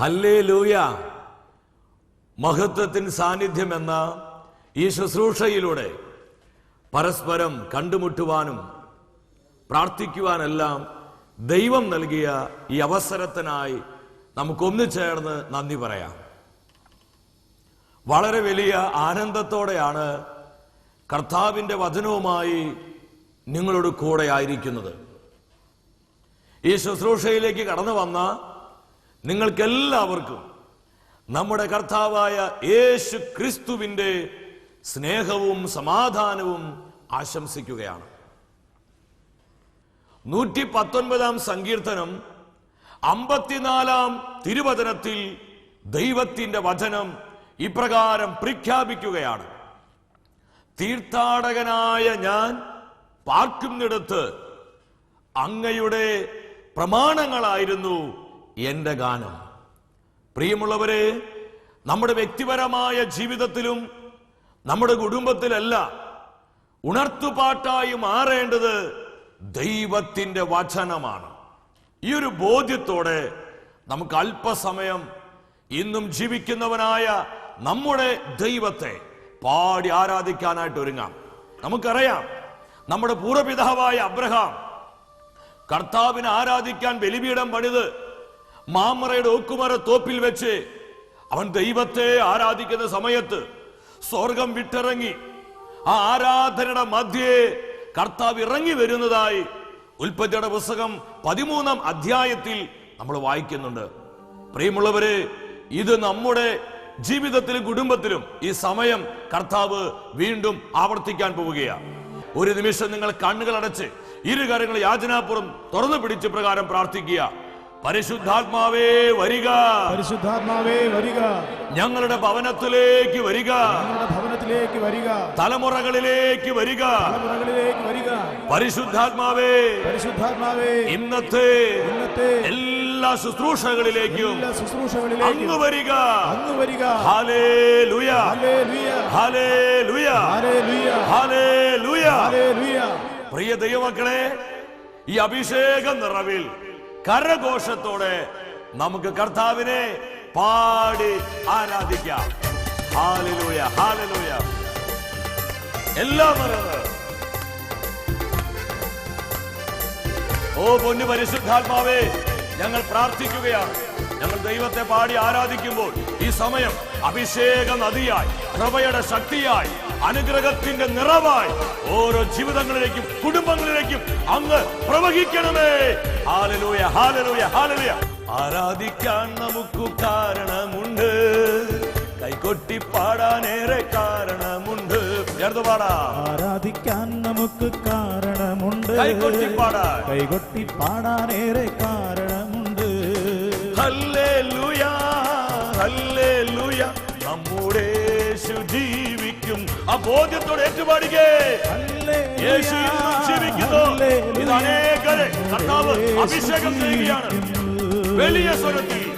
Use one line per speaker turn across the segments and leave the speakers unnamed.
ഹല്ലേ ലൂയ മഹത്വത്തിൻ സാന്നിധ്യം എന്ന ഈ ശുശ്രൂഷയിലൂടെ പരസ്പരം കണ്ടുമുട്ടുവാനും പ്രാർത്ഥിക്കുവാനെല്ലാം ദൈവം നൽകിയ ഈ അവസരത്തിനായി നമുക്കൊന്നു ചേർന്ന് നന്ദി പറയാം. വളരെ വലിയ ആനന്ദത്തോടെയാണ് കർത്താവിന്റെ വചനവുമായി നിങ്ങളോട് കൂടെ ആയിരിക്കുന്നത്. ഈ ശുശ്രൂഷയിലേക്ക് കടന്നു വന്ന നിങ്ങൾക്കെല്ലാവർക്കും നമ്മുടെ കർത്താവായ യേശു ക്രിസ്തുവിന്റെ സ്നേഹവും സമാധാനവും ആശംസിക്കുകയാണ്. നൂറ്റി പത്തൊൻപതാം സങ്കീർത്തനം അമ്പത്തിനാലാം തിരുവചനത്തിൽ ദൈവത്തിന്റെ വചനം ഇപ്രകാരം പ്രഖ്യാപിക്കുകയാണ്. തീർത്ഥാടകനായ ഞാൻ പാർക്കുന്നിടത്ത് അങ്ങയുടെ പ്രമാണങ്ങളായിരുന്നു എന്റെ ഗാനം. പ്രിയമുള്ളവരെ നമ്മുടെ വ്യക്തിപരമായ ജീവിതത്തിലും നമ്മുടെ കുടുംബത്തിലല്ല ഉണർത്തുപാട്ടായി മാറേണ്ടത് ദൈവത്തിന്റെ വചനമാണ്. ഈ ഒരു ബോധ്യത്തോടെ നമുക്ക് അല്പസമയം ഇന്നും ജീവിക്കുന്നവനായ നമ്മുടെ ദൈവത്തെ പാടി ആരാധിക്കാനായിട്ട് ഒരുങ്ങാം. നമുക്കറിയാം നമ്മുടെ പൂർവപിതാവായ അബ്രഹാം കർത്താവിനെ ആരാധിക്കാൻ ബലിപീഠം പണിത് മാമറയുടെ ഓക്കുമര തോപ്പിൽ വെച്ച് അവൻ ദൈവത്തെ ആരാധിക്കുന്ന സമയത്ത് സ്വർഗം വിട്ടിറങ്ങി ആ ആരാധനയുടെ മധ്യേ കർത്താവ് ഇറങ്ങി വരുന്നതായി ഉൽപ്പത്തിയുടെ പുസ്തകം പതിമൂന്നാം അധ്യായത്തിൽ നമ്മൾ വായിക്കുന്നുണ്ട്. പ്രിയമുള്ളവരെ ഇത് നമ്മുടെ ജീവിതത്തിലും കുടുംബത്തിലും ഈ സമയം കർത്താവ് വീണ്ടും ആവർത്തിക്കാൻ പോവുകയാണ്. ഒരു നിമിഷം നിങ്ങൾ കണ്ണുകൾ അടച്ച് ഇരു കാര്യങ്ങൾ യാചനാപുറം തുറന്നു പിടിച്ച് പ്രകാരം പ്രാർത്ഥിക്കുക. പരിശുദ്ധാത്മാവേ വരിക.
പരിശുദ്ധാത്മാവേ വരിക.
ഞങ്ങളുടെ ഭവനത്തിലേക്ക് വരിക.
ഭവനത്തിലേക്ക് വരിക.
തലമുറകളിലേക്ക് വരിക.
തലമുറകളിലേക്ക് വരിക.
പരിശുദ്ധാത്മാവേ.
പരിശുദ്ധാത്മാവേ.
ഇന്നത്തെ
ഇന്നത്തെ
എല്ലാ ശുശ്രൂഷകളിലേക്കും
എല്ലാ ശുശ്രൂഷകളിലേക്കും
അങ്ങ് വരിക.
അങ്ങ് വരിക.
ഹാലേ
ലുയ
ഹാലേ
ലുയ
ഹാലേ
ലുയ
പ്രിയ ദൈവമക്കളെ ഈ അഭിഷേക നിറവിൽ കരഘോഷത്തോടെ നമുക്ക് കർത്താവിനെ പാടി ആരാധിക്കാം. Hallelujah hallelujah. എല്ലാം മറന്ന് ഓ പൊന്നു പരിശുദ്ധാത്മാവേ ഞങ്ങൾ പ്രാർത്ഥിക്കുകയാണ്. ഞങ്ങൾ ദൈവത്തെ പാടി ആരാധിക്കുമ്പോൾ ഈ സമയം അഭിഷേക നദിയായി കൃപയുടെ ശക്തിയായി അനുഗ്രഹത്തിന്റെ നിറവായി ഓരോ ജീവിതങ്ങളിലേക്കും കുടുംബങ്ങളിലേക്കും അങ്ങ് പ്രവഹിക്കണമേ. Hallelujah hallelujah hallelujah. ആരാധിക്കാൻ നമുക്ക് കാരണമുണ്ട്. കൈകൊട്ടി പാടാനേറെ കാരണമുണ്ട്. ചേർത്ത് പാടാ.
ആരാധിക്കാൻ നമുക്ക് കാരണമുണ്ട്.
കൈകൊട്ടി പാടാൻ.
കൈകൊട്ടി പാടാനേറെ കാരണമുണ്ട്.
ഹല്ലേലൂയ ആ ബോധ്യത്തോട് ഏറ്റുപാടിക്കേ. യേശു ജീവിക്കുന്നു. ഇത് അനേകരെ കർത്താവ് അഭിഷേകം ചെയ്യുകയാണ്. വലിയ സ്വരത്തിൽ.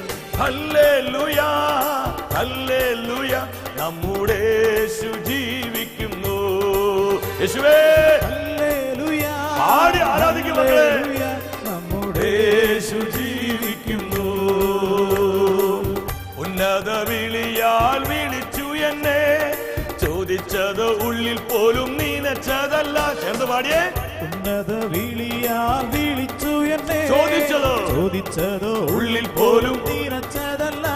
നമ്മുടെ യേശു ജീവിക്കുന്നു. യേശുവേ. ആരാധിക്കും മക്കളെ. പോലും നീനച്ചതല്ല ചേർന്ന് പാടിയേ.
ഉന്നത വിളിയാ വിളിച്ചു എന്നെ.
ചോദിച്ചതോ?
ചോദിച്ചതോ?
ഉള്ളിൽ പോലും
തീരച്ചതല്ല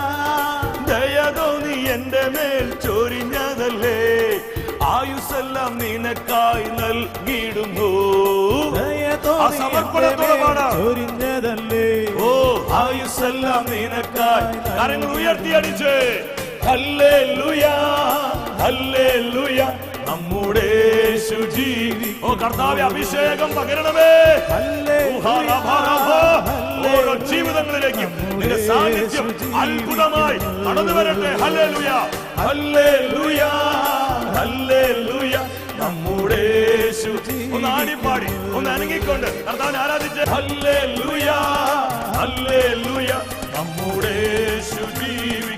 ദയതോ നീ എന്റെ മേൽ ചൊരിഞ്ഞതല്ലേ? ആയുസെല്ലാം നിനക്കായി നൽകിയിടുന്നു.
ചൊരിഞ്ഞതല്ലേ?
ഓ ആയുസെല്ലാം നിനക്കായി. കരങ്ങൾ ഉയർത്തിയടിച്ചേ. നമ്മുടെ ഓ കർത്താവ് അഭിഷേകം പകരണമേ. ഓരോ ജീവിതങ്ങളിലേക്കും നിന്റെ സാന്നിധ്യം അത്ഭുതമായി നടന്നു വരട്ടെ. ഹല്ലേലൂയ. ഹല്ലേലൂയ. ഹല്ലേലൂയ. നമ്മുടെ യേശു ഒന്ന് ആടിപ്പാടി ഒന്ന് അനങ്ങിക്കൊണ്ട് കർത്താവിനെ ആരാധിച്ച്. ഹല്ലേലൂയ. ഹല്ലേലൂയ. നമ്മുടെ യേശു നമ്മുടെ ഹല്ലേലൂയ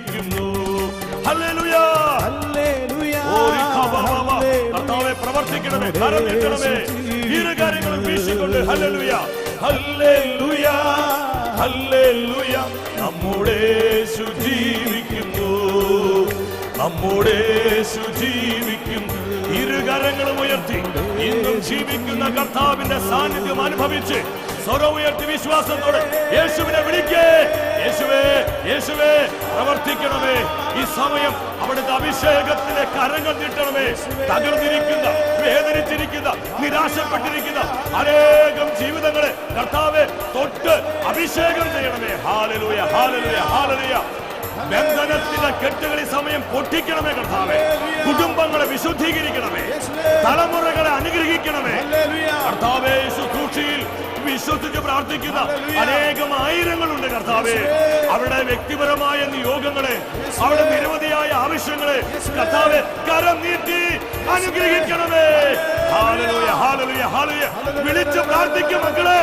പ്രവർത്തിക്കണമേ കരം നീട്ടണമേ ഇരു കാര്യങ്ങളും വീശിക്കൊണ്ട് ഹല്ലേലൂയ. ഹല്ലേലൂയ. ഹല്ലേലൂയ. നമ്മുടെ യേശു ജീവിക്കുന്നു. നമ്മുടെ യേശു ജീവിക്കുന്നു. ഇരുകരങ്ങളും ഉയർത്തി. ഇന്നും ജീവിക്കുന്ന കർത്താവിന്റെ സാന്നിധ്യം അനുഭവിച്ച് സ്വരം ഉയർത്തി വിശ്വാസത്തോടെ യേശുവിനെ വിളിക്കേ. യേശുവേ യേശുവേ പ്രവർത്തിക്കണമേ. ഈ സമയം അവിടുത്തെ അഭിഷേകത്തിലെ കരങ്ങൾ നീട്ടണമേ തകർന്നിരിക്കുന്ന വേദനിച്ചിരിക്കുന്ന നിരാശപ്പെട്ടിരിക്കുന്ന അനേകം ജീവിതങ്ങളെ കർത്താവെ തൊട്ട് അഭിഷേകം ചെയ്യണമേ. Hallelujah hallelujah hallelujah. ബന്ധനത്തിന്റെ കെട്ടുകൾ ഈ സമയം പൊട്ടിക്കണമേ കർത്താവെ. കുടുംബങ്ങളെ വിശുദ്ധീകരിക്കണമേ. തലമുറകളെ അനുഗ്രഹിക്കണമേ. കർത്താവെ വിശ്വസിച്ച് പ്രാർത്ഥിക്കുന്ന അനേകം ആയിരങ്ങളുണ്ട് കർത്താവെ. അവരുടെ വ്യക്തിപരമായ നിയോഗങ്ങളെ അവരുടെ നിരവധിയായ ആവശ്യങ്ങളെ കർത്താവെ കരം നീട്ടി അനുഗ്രഹിക്കണമേ. വിളിച്ച് പ്രാർത്ഥിക്കും മക്കളെ.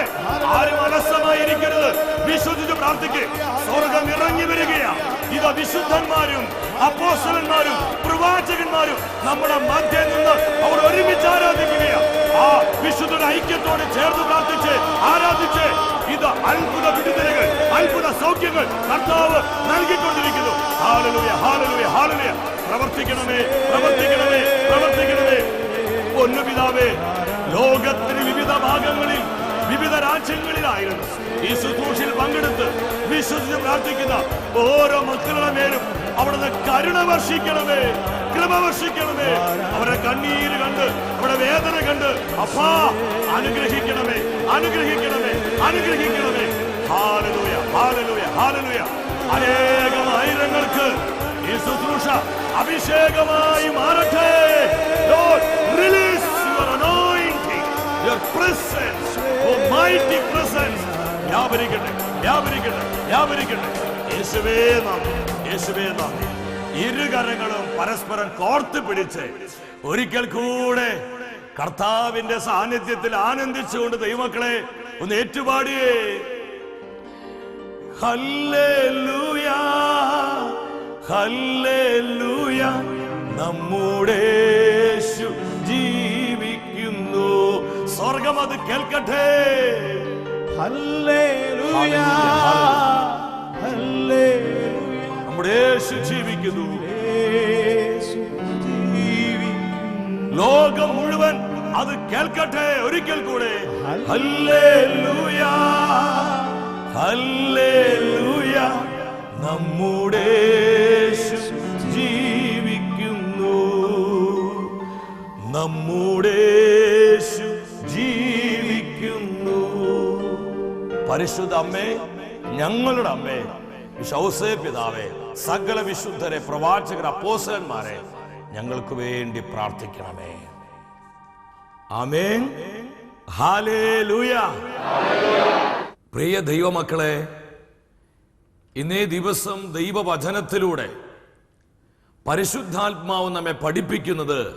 ആരും അലസമായിരിക്കരുത്. വിശ്വസിച്ച് പ്രാർത്ഥിക്കുക സ്വർഗം ഇറങ്ങി വരികയാ. ഇത് വിശുദ്ധന്മാരും അപ്പോസ്റ്റലന്മാരും പ്രവാചകന്മാരും നമ്മുടെ മധ്യ നിന്ന് അവർ ഒരുമിച്ച് ആരാധിക്കുകയാ. ആ വിശുദ്ധ ഐക്യത്തോട് ചേർന്ന് പ്രാർത്ഥിച്ച് ആരാധിച്ച് ഇത് അത്ഭുത വിടുതലുകൾ അത്ഭുത സൗഖ്യങ്ങൾ കർത്താവ് നൽകിക്കൊണ്ടിരിക്കുന്നു. ഹാലലുയ ഹാലലുയ ഹാലലുയ. പ്രവർത്തിക്കണമേ പ്രവർത്തിക്കണമേ പ്രവർത്തിക്കണമേ. പൊന്നു പിതാവേ. ലോകത്തിന് വിവിധ ഭാഗങ്ങളിൽ വിവിധ രാജ്യങ്ങളിലായിരുന്നു ഈ ശുശ്രൂഷയിൽ പങ്കെടുത്ത് വിശ്വസിച്ച് പ്രാർത്ഥിക്കുന്ന ഓരോ മക്കളുടെ മേലും അവിടുന്ന് കരുണ വർഷിക്കണമേ കൃപ വർഷിക്കണമേ. അവരുടെ കണ്ണീര് കണ്ട് അവരുടെ വേദന കണ്ട് അപ്പാ അനുഗ്രഹിക്കണമേ അനുഗ്രഹിക്കണമേ അനുഗ്രഹിക്കണമേ. Hallelujah hallelujah hallelujah. അനേകം ആയിരങ്ങൾക്ക് ഈ ശുശ്രൂഷ അഭിഷേകമായി മാറട്ടെ. Release your anointing, your presence, your mighty presence. വ്യാപരിക്കട്ടെ വ്യാപരിക്കട്ടെ വ്യാപരിക്കട്ടെ യേശുവേ നന്ദി യേശുവേ നന്ദി. ഇരുകരങ്ങളും പരസ്പരം കോർത്ത് പിടിച്ച് ഒരിക്കൽ കൂടെ കർത്താവിന്റെ സാന്നിധ്യത്തിൽ ആനന്ദിച്ചുകൊണ്ട് ദൈവമക്കളെ ഒന്ന് ഏറ്റുപാടിയേ. ഹല്ലേലൂയാ ഹല്ലേലൂയാ നമ്മുടെ സ്വർഗം അത് കേൾക്കട്ടെ. നമ്മുടെ യേശു ജീവിക്കുന്നു. ലോകം മുഴുവൻ അത് കേൾക്കട്ടെ ഒരിക്കൽ കൂടെ. നമ്മുടെ ജീവിക്കുന്നു. നമ്മുടെ പരിശുദ്ധ അമ്മേ ഞങ്ങളുടെ അമ്മേ ഔസേ പിതാവേ സകല വിശുദ്ധരെ പ്രവാചകർ അപ്പോസന്മാരെ ഞങ്ങൾക്ക് വേണ്ടി പ്രാർത്ഥിക്കണമേ. ആമേൻ. പ്രിയ ദൈവമക്കളെ ഇന്നേ ദിവസം ദൈവവചനത്തിലൂടെ പരിശുദ്ധാത്മാവ് നമ്മെ പഠിപ്പിക്കുന്നത്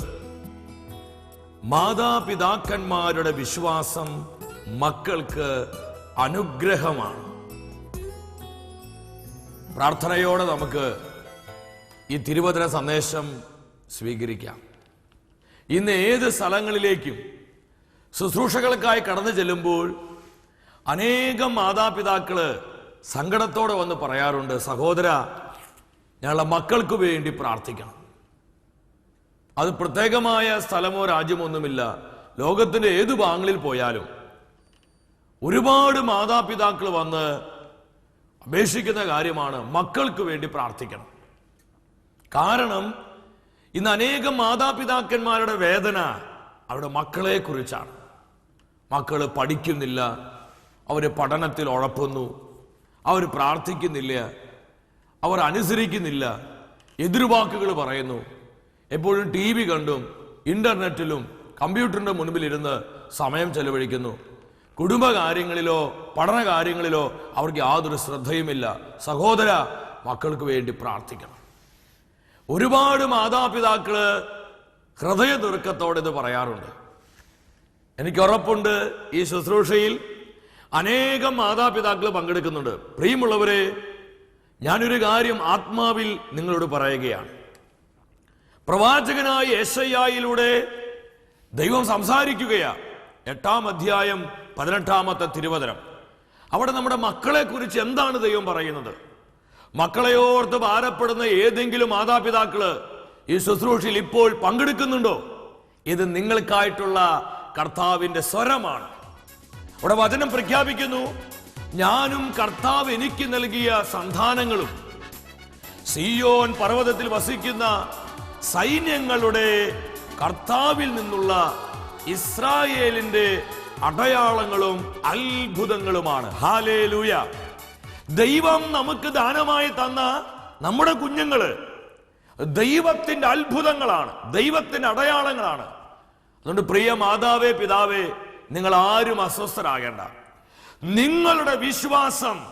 മാതാപിതാക്കന്മാരുടെ വിശ്വാസം മക്കൾക്ക് അനുഗ്രഹമാണ്. പ്രാർത്ഥനയോടെ നമുക്ക് ഈ തിരുവചന സന്ദേശം സ്വീകരിക്കാം. ഇന്ന് ഏത് സ്ഥലങ്ങളിലേക്കും ശുശ്രൂഷകൾക്കായി കടന്നു ചെല്ലുമ്പോൾ അനേകം മാതാപിതാക്കൾ സങ്കടത്തോടെ വന്ന് പറയാറുണ്ട് സഹോദര ഞങ്ങളുടെ മക്കൾക്ക് വേണ്ടി പ്രാർത്ഥിക്കണം. അത് പ്രത്യേകമായ സ്ഥലമോ രാജ്യമോ ഒന്നുമില്ല. ലോകത്തിന്റെ ഏതു ഭാഗങ്ങളിൽ പോയാലും ഒരുപാട് മാതാപിതാക്കൾ വന്ന് അപേക്ഷിക്കുന്ന കാര്യമാണ് മക്കൾക്ക് വേണ്ടി പ്രാർത്ഥിക്കണം. കാരണം ഇന്ന് അനേകം മാതാപിതാക്കന്മാരുടെ വേദന അവരുടെ മക്കളെ കുറിച്ചാണ് മക്കൾ പഠിക്കുന്നില്ല അവർ പഠനത്തിൽ ഉഴപ്പുന്നു അവർ പ്രാർത്ഥിക്കുന്നില്ല അവർ അനുസരിക്കുന്നില്ല എതിർവാക്കുകൾ പറയുന്നു. എപ്പോഴും ടി വി കണ്ടും ഇന്റർനെറ്റിലും കമ്പ്യൂട്ടറിന്റെ മുൻപിലിരുന്ന് സമയം ചെലവഴിക്കുന്നു. കുടുംബകാര്യങ്ങളിലോ പഠന കാര്യങ്ങളിലോ അവർക്ക് യാതൊരു ശ്രദ്ധയുമില്ല. സഹോദര മക്കൾക്ക് വേണ്ടി പ്രാർത്ഥിക്കണം. ഒരുപാട് മാതാപിതാക്കൾ ഹൃദയ ദുർക്കത്തോടെ ഇത് പറയാറുണ്ട്. എനിക്ക് ഉറപ്പുണ്ട് ഈ ശുശ്രൂഷയിൽ അനേകം മാതാപിതാക്കൾ പങ്കെടുക്കുന്നുണ്ട്. പ്രിയമുള്ളവരെ ഞാനൊരു കാര്യം ആത്മാവിൽ നിങ്ങളോട് പറയുകയാണ്. പ്രവാചകനായ യേശയ്യായിലൂടെ ദൈവം സംസാരിക്കുകയാണ്. എട്ടാം അധ്യായം പതിനെട്ടാമത്തെ തിരുവചനം. അവിടെ നമ്മുടെ മക്കളെ കുറിച്ച് എന്താണ് ദൈവം പറയുന്നത്? മക്കളെയോർത്ത് ഭാരപ്പെടുന്ന ഏതെങ്കിലും മാതാപിതാക്കൾ ഈ ശുശ്രൂഷയിൽ ഇപ്പോൾ പങ്കെടുക്കുന്നുണ്ടോ? ഇത് നിങ്ങൾക്കായിട്ടുള്ള കർത്താവിന്റെ സ്വരമാണ്. അവിടെ വചനം പ്രഖ്യാപിക്കുന്നു ഞാനും കർത്താവ് എനിക്ക് നൽകിയ സന്താനങ്ങളും സിയോൻ പർവതത്തിൽ വസിക്കുന്ന സൈന്യങ്ങളുടെ കർത്താവിൽ നിന്നുള്ള ഇസ്രായേലിന്റെ അടയാളങ്ങളും അത്ഭുതങ്ങളുമാണ്. ഹാലേലൂയ. ദൈവം നമുക്ക് ദാനമായി തന്ന നമ്മുടെ കുഞ്ഞുങ്ങൾ ദൈവത്തിന്റെ അത്ഭുതങ്ങളാണ് ദൈവത്തിന്റെ അടയാളങ്ങളാണ്. അതുകൊണ്ട് പ്രിയ മാതാവേ പിതാവേ നിങ്ങൾ ആരും അസ്വസ്ഥരാകേണ്ട. നിങ്ങളുടെ വിശ്വാസം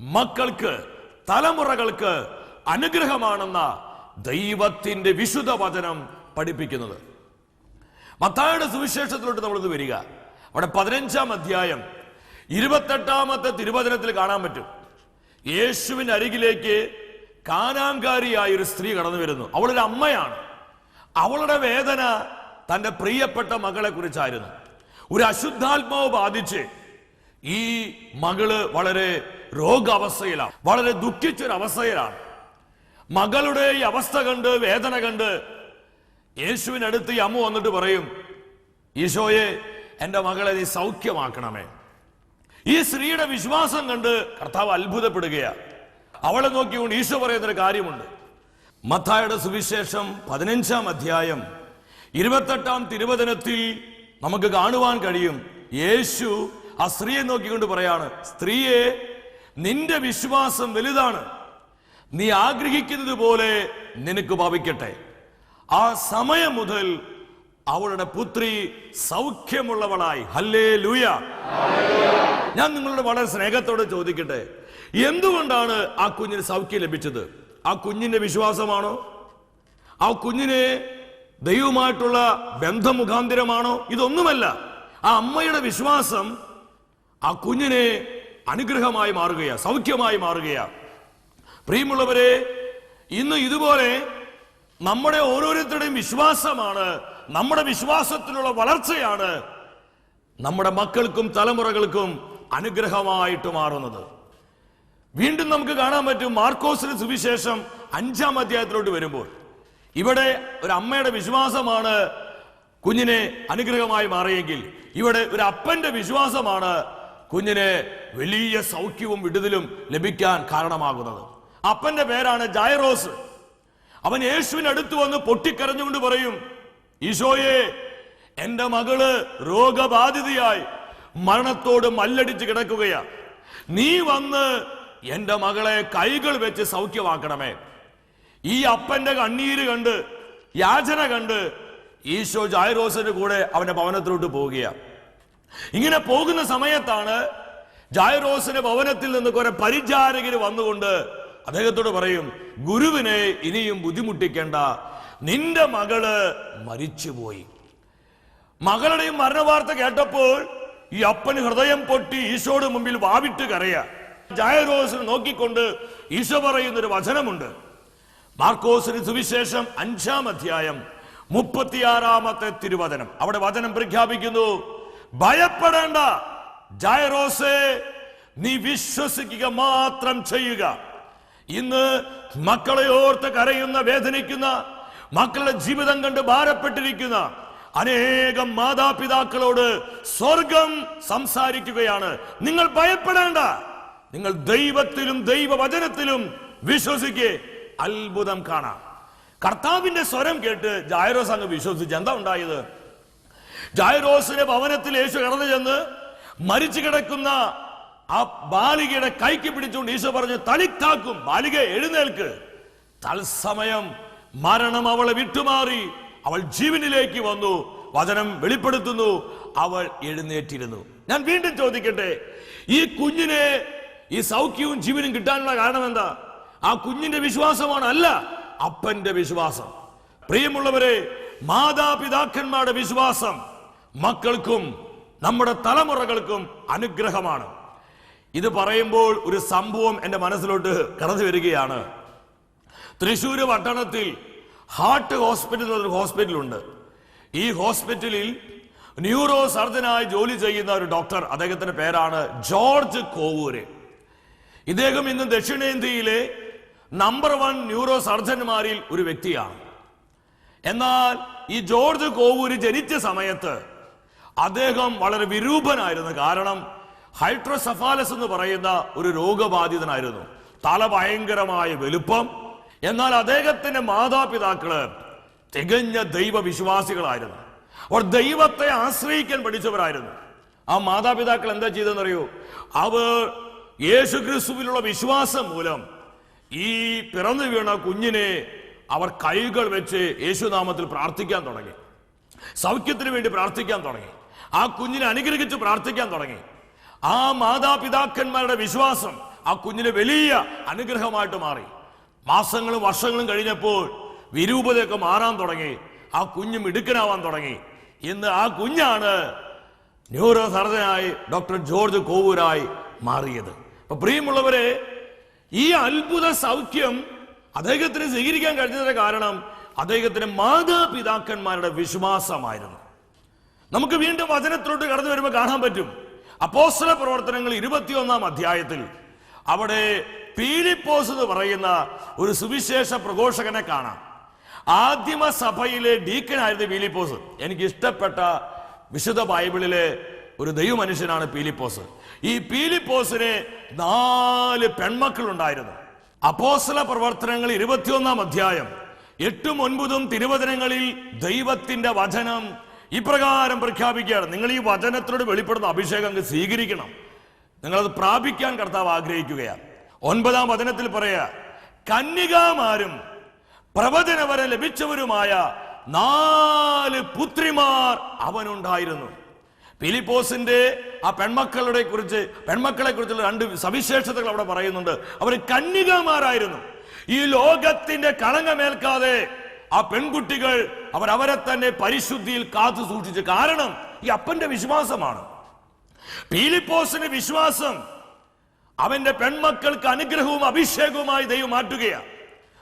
മക്കൾക്ക് തലമുറകൾക്ക് അനുഗ്രഹമാണെന്ന ദൈവത്തിന്റെ വിശുദ്ധ വചനം പഠിപ്പിക്കുന്നത്. മത്തായുടെ സുവിശേഷത്തിലോട്ട് നമ്മളിത് വരിക. അവിടെ പതിനഞ്ചാം അധ്യായം ഇരുപത്തെട്ടാമത്തെ തിരുവചനത്തിൽ കാണാൻ പറ്റും. യേശുവിന് അരികിലേക്ക് കാനാങ്കാരിയായ ഒരു സ്ത്രീ കടന്നു വരുന്നു. അവളൊരു അമ്മയാണ്. അവളുടെ വേദന തന്റെ പ്രിയപ്പെട്ട മകളെ കുറിച്ചായിരുന്നു. ഒരു അശുദ്ധാത്മാവ് ബാധിച്ച് ഈ മകൾ വളരെ രോഗാവസ്ഥയിലാണ്. വളരെ ദുഃഖിച്ചൊരു അവസ്ഥയിലാണ് മകളുടെ ഈ അവസ്ഥ കണ്ട് വേദന കണ്ട് യേശുവിനടുത്ത് ഈ അമ്മ വന്നിട്ട് പറയും ഈശോയെ എന്റെ മകളെ നീ സൗഖ്യമാക്കണമേ. ഈ സ്ത്രീയുടെ വിശ്വാസം കണ്ട് കർത്താവ് അത്ഭുതപ്പെടുകയാ. അവളെ നോക്കിക്കൊണ്ട് ഈശോ പറയുന്നൊരു കാര്യമുണ്ട്. മത്തായുടെ സുവിശേഷം പതിനഞ്ചാം അധ്യായം ഇരുപത്തെട്ടാം തിരുവചനത്തിൽ നമുക്ക് കാണുവാൻ കഴിയും. യേശു ആ സ്ത്രീയെ നോക്കിക്കൊണ്ട് പറയാണ് സ്ത്രീയെ നിന്റെ വിശ്വാസം വലുതാണ്. നീ ആഗ്രഹിക്കുന്നത് പോലെ നിനക്ക് ഭവിക്കട്ടെ. ആ സമയം മുതൽ അവളുടെ പുത്രി സൗഖ്യമുള്ളവളായി. ഹല്ലേ ലൂയ ഞാൻ നിങ്ങളോട് വളരെ സ്നേഹത്തോടെ ചോദിക്കട്ടെ എന്തുകൊണ്ടാണ് ആ കുഞ്ഞിന് സൗഖ്യം ലഭിച്ചത്? ആ കുഞ്ഞിന്റെ വിശ്വാസമാണോ? ആ കുഞ്ഞിന് ദൈവമായിട്ടുള്ള ബന്ധം മുഖാന്തിരമാണോ ഇതൊന്നുമല്ല. ആ അമ്മയുടെ വിശ്വാസം ആ കുഞ്ഞിനെ അനുഗ്രഹമായി മാറുകയാ സൗഖ്യമായി മാറുകയാ. പ്രിയമുള്ളവരെ ഇന്ന് ഇതുപോലെ നമ്മുടെ ഓരോരുത്തരുടെയും വിശ്വാസമാണ് നമ്മുടെ വിശ്വാസത്തിലുള്ള വളർച്ചയാണ് നമ്മുടെ മക്കൾക്കും തലമുറകൾക്കും അനുഗ്രഹമായിട്ട് മാറുന്നത്. വീണ്ടും നമുക്ക് കാണാൻ പറ്റും മാർക്കോസിന് സുവിശേഷം അഞ്ചാം അധ്യായത്തിലോട്ട് വരുമ്പോൾ. ഇവിടെ ഒരു അമ്മയുടെ വിശ്വാസമാണ് കുഞ്ഞിനെ അനുഗ്രഹമായി മാറിയെങ്കിൽ. ഇവിടെ ഒരു അപ്പന്റെ വിശ്വാസമാണ് കുഞ്ഞിനെ വലിയ സൗഖ്യവും വിടുതലും ലഭിക്കാൻ കാരണമാകുന്നത്. അപ്പന്റെ പേരാണ് ജായറോസ്. അവൻ യേശുവിനടുത്ത് വന്ന് പൊട്ടിക്കരഞ്ഞുകൊണ്ട് പറയും ഈശോയെ എന്റെ മകൾ രോഗബാധിതയായി മരണത്തോട് മല്ലടിച്ച് കിടക്കുകയാ. നീ വന്ന് എന്റെ മകളെ കൈകൾ വെച്ച് സൗഖ്യമാക്കണമേ. ഈ അപ്പന്റെ കണ്ണീര് കണ്ട് യാചന കണ്ട് ഈശോ ജായറോസിന്റെ കൂടെ അവന്റെ ഭവനത്തിലോട്ട് പോവുകയാണ് ഇങ്ങനെ പോകുന്ന സമയത്താണ് ജായറോസിന്റെ ഭവനത്തിൽ നിന്ന് കുറെ പരിചാരകര് വന്നുകൊണ്ട് അദ്ദേഹത്തോട് പറയും ഗുരുവിനെ ഇനിയും ബുദ്ധിമുട്ടിക്കേണ്ട നിന്റെ മകൾ മരിച്ചുപോയി. മകളുടെയും മരണവാർത്ത കേട്ടപ്പോൾ ഈ അപ്പന് ഹൃദയം പൊട്ടി ഈശോയുടെ മുമ്പിൽ വാവിട്ട് കരയാ. ജായറോസിനെ നോക്കിക്കൊണ്ട് ഈശോ പറയുന്നൊരു വചനമുണ്ട്. മാർക്കോസിന് സുവിശേഷം അഞ്ചാം അധ്യായം മുപ്പത്തിയാറാമത്തെ തിരുവചനം. അവിടെ വചനം പ്രഖ്യാപിക്കുന്നു ഭയപ്പെടേണ്ട ജയറോസേ നീ വിശ്വസിക്കുക മാത്രം ചെയ്യുക. ഇന്ന് മക്കളെ ഓർത്ത് കരയുന്ന വേദനിക്കുന്ന മക്കളുടെ ജീവിതം കണ്ട് ഭാരപ്പെട്ടിരിക്കുന്ന അനേകം മാതാപിതാക്കളോട് സ്വർഗം സംസാരിക്കുകയാണ്. നിങ്ങൾ ഭയപ്പെടേണ്ട. നിങ്ങൾ ദൈവത്തിലും ദൈവവചനത്തിലും വിശ്വസിക്കേ. അത്ഭുതം കാണാം. കർത്താവിന്റെ സ്വരം കേട്ട് ജായറോസ് അങ്ങ് വിശ്വസിച്ച് എന്താ ഉണ്ടായത്? ജായറോസിന്റെ ഭവനത്തിൽ യേശു കടന്നു ചെന്ന് മരിച്ചു കിടക്കുന്ന ആ ബാലികയുടെ കൈക്ക് പിടിച്ചുകൊണ്ട് ഈശോ പറഞ്ഞു തളിത്താക്കും. ബാലിക എഴുന്നേൽക്ക്. തത്സമയം മരണം അവളെ വിട്ടുമാറി. അവൾ ജീവനിലേക്ക് വന്നു. വചനം വെളിപ്പെടുത്തുന്നു. അവൾ എഴുന്നേറ്റിരുന്നു. ഞാൻ വീണ്ടും ചോദിക്കട്ടെ ഈ കുഞ്ഞിനെ ഈ സൗഖ്യവും ജീവനും കിട്ടാനുള്ള കാരണം എന്താ? ആ കുഞ്ഞിന്റെ വിശ്വാസമാണ് അല്ല അപ്പന്റെ വിശ്വാസം. പ്രിയമുള്ളവരെ മാതാപിതാക്കന്മാരുടെ വിശ്വാസം മക്കൾക്കും നമ്മുടെ തലമുറകൾക്കും അനുഗ്രഹമാണ്. ഇത് പറയുമ്പോൾ ഒരു സംഭവം എന്റെ മനസ്സിലോട്ട് കടന്നു വരികയാണ്. തൃശൂര് പട്ടണത്തിൽ ഹാർട്ട് ഹോസ്പിറ്റൽ എന്നൊരു ഹോസ്പിറ്റലുണ്ട്. ഈ ഹോസ്പിറ്റലിൽ ന്യൂറോ സർജനായി ജോലി ചെയ്യുന്ന ഒരു ഡോക്ടർ അദ്ദേഹത്തിന്റെ പേരാണ് ജോർജ് കോവൂര്. ഇദ്ദേഹം ഇന്ന് ദക്ഷിണേന്ത്യയിലെ നമ്പർ വൺ ന്യൂറോ സർജന്മാരിൽ ഒരു വ്യക്തിയാണ്. എന്നാൽ ഈ ജോർജ് കോവൂര് ജനിച്ച സമയത്ത് അദ്ദേഹം വളരെ വിരൂപനായിരുന്നു. കാരണം ഹൈഡ്രോസഫാലസ് എന്ന് പറയുന്ന ഒരു രോഗബാധിതനായിരുന്നു. തല ഭയങ്കരമായ വലുപ്പം എന്നാൽ അദ്ദേഹത്തിന്റെ മാതാപിതാക്കൾ തികഞ്ഞ ദൈവവിശ്വാസികളായിരുന്നു. അവർ ദൈവത്തെ ആശ്രയിക്കാൻ പഠിച്ചവരായിരുന്നു. ആ മാതാപിതാക്കൾ എന്താ ചെയ്തെന്നറിയോ അവർ യേശു ക്രിസ്തുവിലുള്ള വിശ്വാസം മൂലം ഈ പിറന്നു വീണ കുഞ്ഞിനെ അവർ കൈകൾ വെച്ച് യേശുനാമത്തിൽ പ്രാർത്ഥിക്കാൻ തുടങ്ങി. സൗഖ്യത്തിന് വേണ്ടി പ്രാർത്ഥിക്കാൻ തുടങ്ങി. ആ കുഞ്ഞിനെ അനുഗ്രഹിച്ച് പ്രാർത്ഥിക്കാൻ തുടങ്ങി. ആ മാതാപിതാക്കന്മാരുടെ വിശ്വാസം ആ കുഞ്ഞിന് വലിയ അനുഗ്രഹമായിട്ട് മാറി. മാസങ്ങളും വർഷങ്ങളും കഴിഞ്ഞപ്പോൾ വിരൂപതയൊക്കെ മാറാൻ തുടങ്ങി. ആ കുഞ്ഞ് മിടുക്കനാവാൻ തുടങ്ങി. ഇന്ന് ആ കുഞ്ഞാണ് ന്യൂറോ സർജനായി ഡോക്ടർ ജോർജ് കോവൂരായി മാറിയത്. അപ്പൊ പ്രിയമുള്ളവരെ ഈ അത്ഭുത സൗഖ്യം അദ്ദേഹത്തിന് സ്വീകരിക്കാൻ കഴിഞ്ഞതിന്റെ കാരണം അദ്ദേഹത്തിന്റെ മാതാപിതാക്കന്മാരുടെ വിശ്വാസമായിരുന്നു. നമുക്ക് വീണ്ടും വചനത്തിലോട്ട് കടന്നു വരുമ്പോൾ കാണാൻ പറ്റും. അപ്പോസ്തല പ്രവർത്തനങ്ങൾ ഇരുപത്തിയൊന്നാം അധ്യായത്തിൽ അവിടെ പീലിപ്പോസ് എന്ന് പറയുന്ന ഒരു സുവിശേഷ പ്രഘോഷകനെ കാണാം. ആദിമ സഭയിലെ ഡീക്കനായിരുന്നു പീലിപ്പോസ്. എനിക്ക് ഇഷ്ടപ്പെട്ട വിശുദ്ധ ബൈബിളിലെ ഒരു ദൈവമനുഷ്യനാണ് പീലിപ്പോസ്. ഈ പീലിപ്പോസിന് നാല് പെൺമക്കൾ ഉണ്ടായിരുന്നു അപ്പോസല പ്രവർത്തനങ്ങൾ ഇരുപത്തിയൊന്നാം അധ്യായം എട്ടും ഒൻപതും തിരുവചനങ്ങളിൽ ദൈവത്തിന്റെ വചനം ഇപ്രകാരം പ്രഖ്യാപിക്കുകയാണ്. നിങ്ങൾ ഈ വചനത്തിനോട് വെളിപ്പെടുന്ന അഭിഷേകം സ്വീകരിക്കണം. നിങ്ങളത് പ്രാപിക്കാൻ കർത്താവ് ആഗ്രഹിക്കുകയാണ്. ഒൻപതാം വചനത്തിൽ പറയാ കന്യകാമാരും പ്രവചനവരെ ലഭിച്ചവരുമായ നാല് പുത്രിമാർ അവനുണ്ടായിരുന്നു. ഫിലിപ്പോസിന്റെ ആ പെൺമക്കളുടെ കുറിച്ച് പെൺമക്കളെ കുറിച്ചുള്ള രണ്ട് സവിശേഷതകൾ അവിടെ പറയുന്നുണ്ട്. അവർ കന്യകമാരായിരുന്നു. ഈ ലോകത്തിന്റെ കളങ്കമേൽക്കാതെ ആ പെൺകുട്ടികൾ അവർ അവരെ തന്നെ പരിശുദ്ധിയിൽ കാത്തു സൂക്ഷിച്ചു. കാരണം ഈ അപ്പന്റെ വിശ്വാസമാണ്. ഫിലിപ്പോസിന്റെ വിശ്വാസം അവന്റെ പെൺമക്കൾക്ക് അനുഗ്രഹവും അഭിഷേകവുമായി ദൈവം മാറ്റുകയാണ്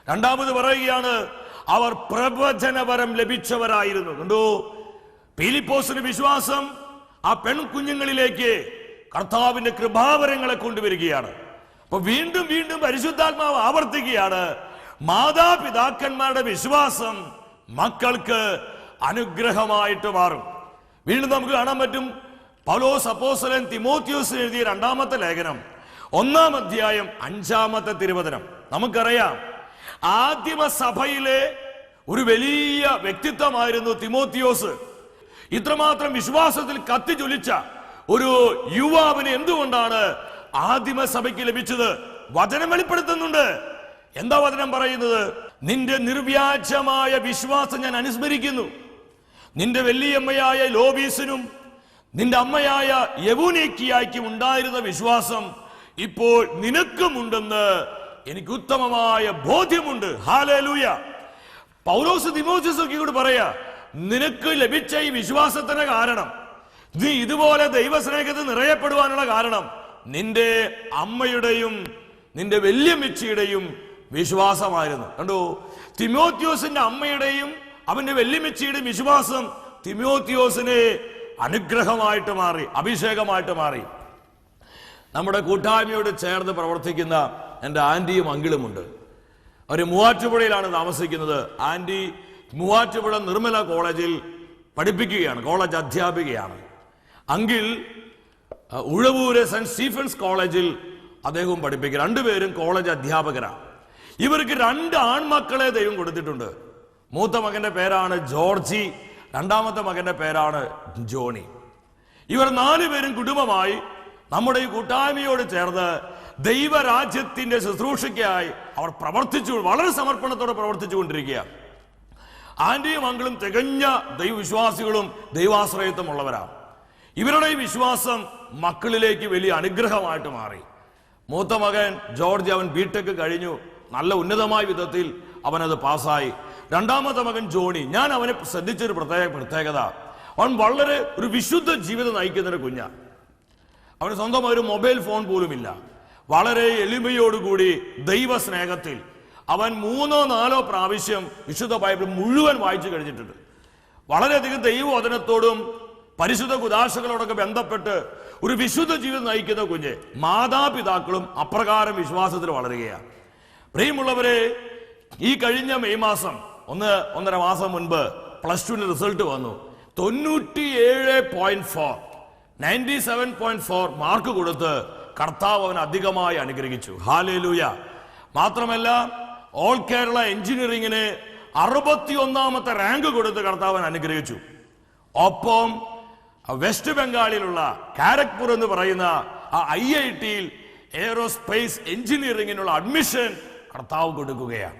രണ്ടാമത് പറയുകയാണ് അവർ പ്രവചനവരം ലഭിച്ചവരായിരുന്നു. കണ്ടോ? പീലിപ്പോസിന് വിശ്വാസം ആ പെൺകുഞ്ഞുങ്ങളിലേക്ക് കർത്താവിന്റെ കൃപാവരങ്ങളെ കൊണ്ടുവരികയാണ്. അപ്പൊ വീണ്ടും വീണ്ടും പരിശുദ്ധാത്മാവ് ആവർത്തിക്കുകയാണ് മാതാപിതാക്കന്മാരുടെ വിശ്വാസം മക്കൾക്ക് അനുഗ്രഹമായിട്ട് മാറും. വീണ്ടും നമുക്ക് കാണാൻ പറ്റും പൗലോസ് അപ്പോസ്തലൻ തിമോത്യോസിന് എഴുതിയ രണ്ടാമത്തെ ലേഖനം. ഒന്നാം അധ്യായം അഞ്ചാമത്തെ തിരുവചനം. നമുക്കറിയാം ആദിമ സഭയിലെ ഒരു വലിയ വ്യക്തിത്വമായിരുന്നു തിമോത്തിയോസ്. ഇത്രമാത്രം വിശ്വാസത്തിൽ കത്തിജ്വലിച്ച ഒരു യുവാവിന് എന്തുകൊണ്ടാണ് ആദിമ സഭയ്ക്ക് ലഭിച്ചത്? വചനം വെളിപ്പെടുത്തുന്നുണ്ട്. എന്താ വചനം പറയുന്നത്? നിന്റെ നിർവ്യാജമായ വിശ്വാസം ഞാൻ അനുസ്മരിക്കുന്നു. നിന്റെ വലിയമ്മയായ ലോബീസിനും നിന്റെ അമ്മയായ യവുനേക്കിയായ്ക്കും ഉണ്ടായിരുന്ന വിശ്വാസം ഇപ്പോൾ നിനക്കുമുണ്ടെന്ന് എനിക്ക് ഉത്തമമായ ബോധ്യമുണ്ട്. ഹാലേലൂയ പൗലോസ് ഒക്കെ കൂടി പറയാ നിനക്ക് ലഭിച്ച ഈ വിശ്വാസത്തിന് കാരണം നീ ഇതുപോലെ ദൈവസ്നേഹത്തിൽ നിറയപ്പെടുവാനുള്ള കാരണം നിന്റെ അമ്മയുടെയും നിന്റെ വല്യമ്മച്ചിയുടെയും വിശ്വാസമായിരുന്നു. കണ്ടോ? തിമോത്യോസിന്റെ അമ്മയുടെയും അവന്റെ വല്യമ്മച്ചിയുടെയും വിശ്വാസം തിമോത്യോസിനെ അനുഗ്രഹമായിട്ട് മാറി അഭിഷേകമായിട്ട് മാറി. നമ്മുടെ കൂട്ടായ്മയോട് ചേർന്ന് പ്രവർത്തിക്കുന്ന എന്റെ ആന്റിയും അങ്കിളുമുണ്ട്. അവർ മൂവാറ്റുപുഴയിലാണ് താമസിക്കുന്നത്. ആന്റി മൂവാറ്റുപുഴ നിർമ്മല കോളേജിൽ പഠിപ്പിക്കുകയാണ് കോളേജ് അധ്യാപികയാണ്. അങ്കിൾ ഉഴവൂര് സെന്റ് സ്റ്റീഫൻസ് കോളേജിൽ അദ്ദേഹവും പഠിപ്പിക്കുക രണ്ടുപേരും കോളേജ് അധ്യാപകരാണ്. ഇവർക്ക് രണ്ട് ആൺമക്കളെ ദൈവം കൊടുത്തിട്ടുണ്ട്. മൂത്ത മകന്റെ പേരാണ് ജോർജി രണ്ടാമത്തെ മകന്റെ പേരാണ് ജോണി. ഇവർ നാലുപേരും കുടുംബമായി നമ്മുടെ ഈ കൂട്ടായ്മയോട് ചേർന്ന് ദൈവരാജ്യത്തിന്റെ ശുശ്രൂഷയ്ക്കായി അവർ പ്രവർത്തിച്ചു വളരെ സമർപ്പണത്തോടെ പ്രവർത്തിച്ചു കൊണ്ടിരിക്കുകയാണ് ആന്റിയും അങ്കിളും തികഞ്ഞ ദൈവവിശ്വാസികളും ദൈവാശ്രയത്വമുള്ളവരാണ്. ഇവരുടെ വിശ്വാസം മക്കളിലേക്ക് വലിയ അനുഗ്രഹമായിട്ട് മാറി. മൂത്ത മകൻ ജോർജ് അവൻ ബിടെക് കഴിഞ്ഞു. നല്ല ഉന്നതമായ വിധത്തിൽ അവനത് പാസ്സായി. രണ്ടാമത്തെ മകൻ ജോണി. ഞാൻ അവനെ ശ്രദ്ധിച്ചൊരു പ്രത്യേക പ്രത്യേകത. അവൻ വളരെ ഒരു വിശുദ്ധ ജീവിതം നയിക്കുന്ന ഒരു കുഞ്ഞ. അവന് സ്വന്തം ഒരു മൊബൈൽ ഫോൺ പോലുമില്ല. വളരെ എളിമയോടുകൂടി ദൈവസ്നേഹത്തിൽ അവൻ മൂന്നോ നാലോ പ്രാവശ്യം വിശുദ്ധ ബൈബിൾ മുഴുവൻ വായിച്ചു കഴിഞ്ഞിട്ടുണ്ട്. വളരെയധികം ദൈവവചനത്തോടും പരിശുദ്ധ കുദാശകളോടൊക്കെ ബന്ധപ്പെട്ട് ഒരു വിശുദ്ധ ജീവിതം നയിക്കുന്ന കുഞ്ഞ് മാതാപിതാക്കളും അപ്രകാരം വിശ്വാസത്തിൽ വളരുകയാണ്. പ്രിയമുള്ളവരെ ഈ കഴിഞ്ഞ മെയ് മാസം ഒന്ന് ഒന്നര മാസം മുൻപ് പ്ലസ് ടുവിന് റിസൾട്ട് വന്നു. തൊണ്ണൂറ്റിയേഴ് point four ninety seven point four mark കൊടുത്ത് കർത്താവ് അവൻ അധികമായി അനുഗ്രഹിച്ചു. ഹാലേലൂയ. മാത്രമല്ല ഓൾ കേരള എഞ്ചിനീയറിംഗിന് അറുപത്തി ഒന്നാമത്തെ റാങ്ക് കൊടുത്ത് കർത്താവൻ അനുഗ്രഹിച്ചു. ഒപ്പം വെസ്റ്റ് ബംഗാളിലുള്ള കാരക്പൂർ എന്ന് പറയുന്ന ആ ഐ ഐ ടിയിൽ എയറോസ്പേസ് എഞ്ചിനീയറിംഗിനുള്ള അഡ്മിഷൻ കർത്താവ് കൊടുക്കുകയാണ്.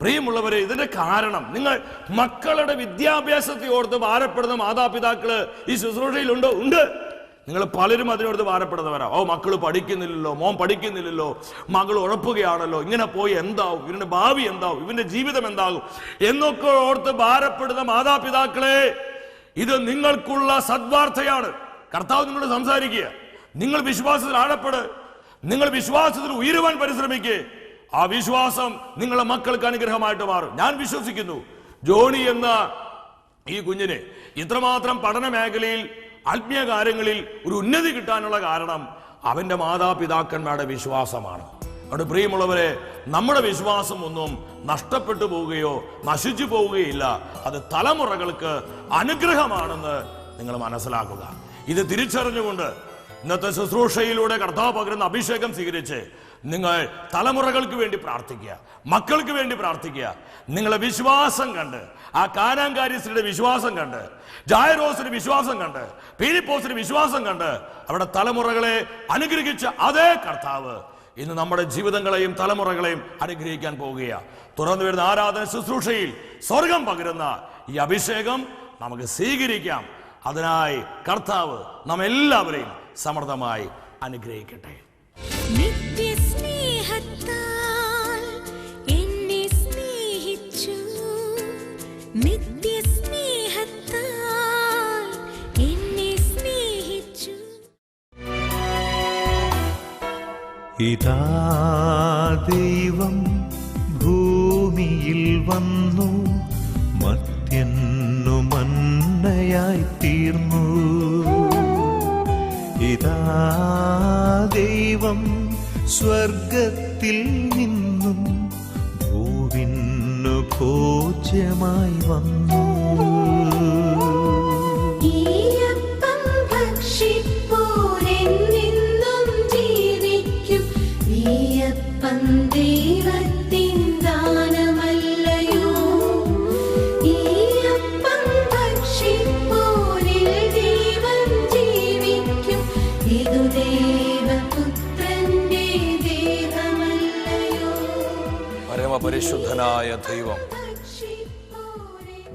പ്രിയമുള്ളവരെ ഇതിന്റെ കാരണം നിങ്ങൾ മക്കളുടെ വിദ്യാഭ്യാസത്തെ ഓർത്ത് ഭാരപ്പെടുന്ന മാതാപിതാക്കൾ ഈ ശുശ്രൂഷയിലുണ്ടോ ഉണ്ട്. നിങ്ങൾ പലരും അതിനോട് ഭാരപ്പെടുന്നവരാ. ഓ മക്കൾ പഠിക്കുന്നില്ലല്ലോ മോൻ പഠിക്കുന്നില്ലല്ലോ മകൾ ഉഴപ്പുകയാണല്ലോ ഇങ്ങനെ പോയി എന്താവും ഇവന്റെ ഭാവി എന്താവും ഇവന്റെ ജീവിതം എന്താകും എന്നൊക്കെ ഓർത്ത് ഭാരപ്പെടുന്ന മാതാപിതാക്കളെ ഇത് നിങ്ങൾക്കുള്ള സദ്വാർത്തയാണ് കർത്താവ് നിങ്ങളോട് സംസാരിക്കുക. നിങ്ങൾ വിശ്വാസത്തിൽ ആഴപ്പെട്. നിങ്ങൾ വിശ്വാസത്തിൽ ഉയരുവാൻ പരിശ്രമിക്കുക ആ വിശ്വാസം നിങ്ങളെ മക്കൾക്ക് അനുഗ്രഹമായിട്ട് മാറും. ഞാൻ വിശ്വസിക്കുന്നു. ജോണി എന്ന ഈ കുഞ്ഞിനെ ഇത്രമാത്രം പഠന മേഖലയിൽ ആത്മീയ കാര്യങ്ങളിൽ ഒരു ഉന്നതി കിട്ടാനുള്ള കാരണം അവന്റെ മാതാപിതാക്കന്മാരുടെ വിശ്വാസമാണ്. അവിടെ പ്രിയമുള്ളവരെ നമ്മുടെ വിശ്വാസം ഒന്നും നഷ്ടപ്പെട്ടു പോവുകയോ നശിച്ചു പോവുകയില്ല. അത് തലമുറകൾക്ക് അനുഗ്രഹമാണെന്ന് നിങ്ങൾ മനസ്സിലാക്കുക. ഇത് തിരിച്ചറിഞ്ഞുകൊണ്ട് ഇന്നത്തെ ശുശ്രൂഷയിലൂടെ കർത്താവ് പകരുന്ന അഭിഷേകം സ്വീകരിച്ച് നിങ്ങൾ തലമുറകൾക്ക് വേണ്ടി പ്രാർത്ഥിക്കുക മക്കൾക്ക് വേണ്ടി പ്രാർത്ഥിക്കുക. നിങ്ങളെ വിശ്വാസം കണ്ട് ആ കാനാങ്കാരിസിന്റെ വിശ്വാസം കണ്ട് ജായറോസിന്റെ വിശ്വാസം കണ്ട് പീലിപ്പോസിന്റെ വിശ്വാസം കണ്ട് അവിടെ തലമുറകളെ അനുഗ്രഹിച്ച അതേ കർത്താവ് ഇന്ന് നമ്മുടെ ജീവിതങ്ങളെയും തലമുറകളെയും അനുഗ്രഹിക്കാൻ പോവുകയാണ് തുറന്നു വരുന്ന ആരാധന ശുശ്രൂഷയിൽ സ്വർഗം പകരുന്ന ഈ അഭിഷേകം നമുക്ക് സ്വീകരിക്കാം. അതിനായി കർത്താവ് നമ്മെല്ലാവരെയും സമൃദ്ധമായി അനുഗ്രഹിക്കട്ടെ.
ദൈവം ഭൂമിയിൽ വന്നു മത്യന്നു മന്നയായി തീർന്നു. ഇതാ ദൈവം സ്വർഗത്തിൽ നിന്നും ഭൂവിന്നു ഭോജ്യമായി വന്നു.
പരമപരിശുദ്ധനായ ദൈവം.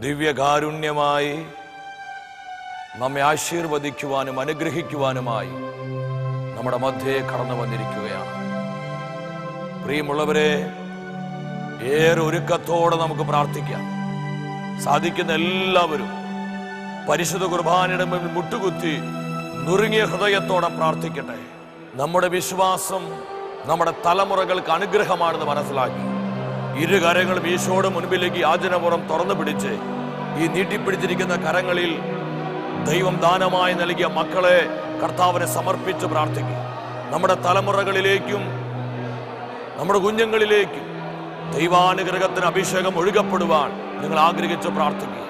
ദിവ്യകാരുണ്യമായി നമ്മെ ആശീർവദിക്കുവാനും അനുഗ്രഹിക്കുവാനുമായി നമ്മുടെ മധ്യേ കടന്നു വന്നിരിക്കുകയാണ്. പ്രിയമുള്ളവരെ ഏറെ ഒരുക്കത്തോടെ നമുക്ക് പ്രാർത്ഥിക്കാം. സാധിക്കുന്ന എല്ലാവരും പരിശുദ്ധ കുർബാനയുടെ മുമ്പിൽ മുട്ടുകുത്തി നുറുങ്ങിയ ഹൃദയത്തോടെ പ്രാർത്ഥിക്കട്ടെ. നമ്മുടെ വിശ്വാസം നമ്മുടെ തലമുറകൾക്ക് അനുഗ്രഹമാണെന്ന് മനസ്സിലാക്കി. ഇരു കരങ്ങളും ഈശോയുടെ മുൻപിലേക്ക് യാചനപുറം തുറന്നു പിടിച്ച് ഈ നീട്ടിപ്പിടിച്ചിരിക്കുന്ന കരങ്ങളിൽ ദൈവം ദാനമായി നൽകിയ മക്കളെ കർത്താവിനെ സമർപ്പിച്ച് പ്രാർത്ഥിക്കും. നമ്മുടെ തലമുറകളിലേക്കും നമ്മുടെ കുഞ്ഞുങ്ങളിലേക്കും ദൈവാനുഗ്രഹത്തിന് അഭിഷേകം ഒഴുകപ്പെടുവാൻ നിങ്ങൾ ആഗ്രഹിച്ച് പ്രാർത്ഥിക്കുക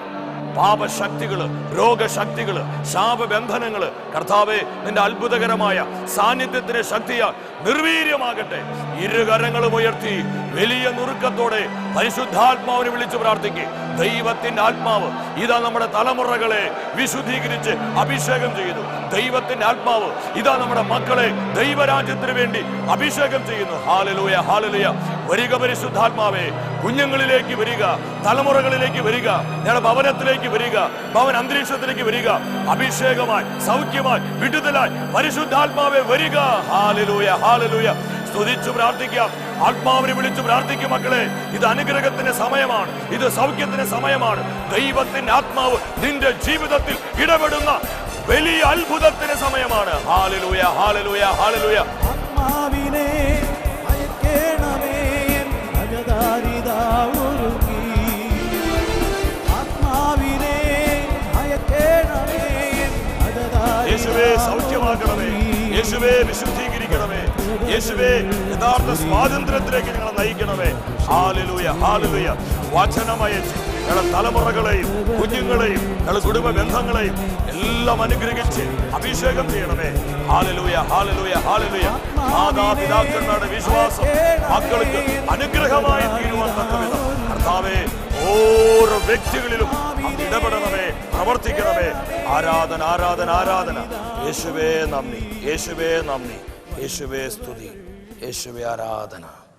പാപശക്തികൾ രോഗശക്തികൾ ശാപബന്ധനങ്ങൾ. കർത്താവെ നിന്റെ അത്ഭുതകരമായ സാന്നിധ്യത്തിന്റെ ശക്തിയാൽ നിർവീര്യമാകട്ടെ. ഇരുകരങ്ങളും ഉയർത്തി വലിയ നുറുക്കത്തോടെ പരിശുദ്ധാത്മാവിനെ വിളിച്ചു പ്രാർത്ഥിക്കുക ദൈവത്തിന്റെ ആത്മാവ് ഇതാ നമ്മുടെ തലമുറകളെ വിശുദ്ധീകരിച്ച് അഭിഷേകം ചെയ്യുന്നു. ദൈവത്തിന്റെ ആത്മാവ് ഇതാ നമ്മുടെ മക്കളെ ദൈവരാജ്യത്തിന് വേണ്ടി അഭിഷേകം ചെയ്യുന്നു. Hallelujah hallelujah. വരിക പരിശുദ്ധാത്മാവേ. കുഞ്ഞുങ്ങളിലേക്ക് വരിക തലമുറകളിലേക്ക് വരിക ഞങ്ങളുടെ ഭവനത്തിലേക്ക് വരിക ഭവൻ അന്തരീക്ഷത്തിലേക്ക് വരിക. അഭിഷേകമായി സൗഖ്യമായി വിടുതലായി പരിശുദ്ധാത്മാവേ വരിക. Hallelujah hallelujah. സ്തുതിച്ചു പ്രാർത്ഥിക്കാം. ആത്മാവിനെ വിളിച്ചു പ്രാർത്ഥിക്കും മക്കളെ. ഇത് അനുഗ്രഹത്തിന്റെ സമയമാണ്. ഇത് സൗഖ്യത്തിന്റെ സമയമാണ്. ദൈവത്തിന്റെ ആത്മാവ് നിന്റെ ജീവിതത്തിൽ ഇടപെടുന്ന വലിയ അത്ഭുതത്തിന്റെ സമയമാണ്. Hallelujah hallelujah hallelujah.
ആത്മാവിനെ അയക്കേണമേ ആത്മാവിനെ അയക്കേണമേ
യേശുവേ സൗഖ്യമാക്കണമേ. യേശുവേ വിശുദ്ധീകരിക്കണമേ യേശുവേ യഥാർത്ഥ സ്വാതന്ത്ര്യത്തിലേക്ക് ഞങ്ങളെ നയിക്കണമേ. Hallelujah hallelujah. വചനമയച്ച് ഞങ്ങളുടെ തലമുറകളെയും കുഞ്ഞുങ്ങളെയും ഞങ്ങളുടെ കുടുംബ ബന്ധങ്ങളെയും എല്ലാം അനുഗ്രഹിച്ച് അഭിഷേകം ചെയ്യണമേ. Hallelujah hallelujah hallelujah. മാതാപിതാക്കളുടെ വിശ്വാസം മക്കൾക്ക് അനുഗ്രഹമായി തീരുവാൻ തക്കവിധം. കർത്താവേ ഓരോ വ്യക്തികളിലും ഇടപെടണമേ പ്രവർത്തിക്കണമേ. ആരാധന ആരാധന ആരാധന. യേശുവേ നന്ദി യേശുവേ നന്ദി. യേശുവേ സ്തുതി യേശുവേ ആരാധന.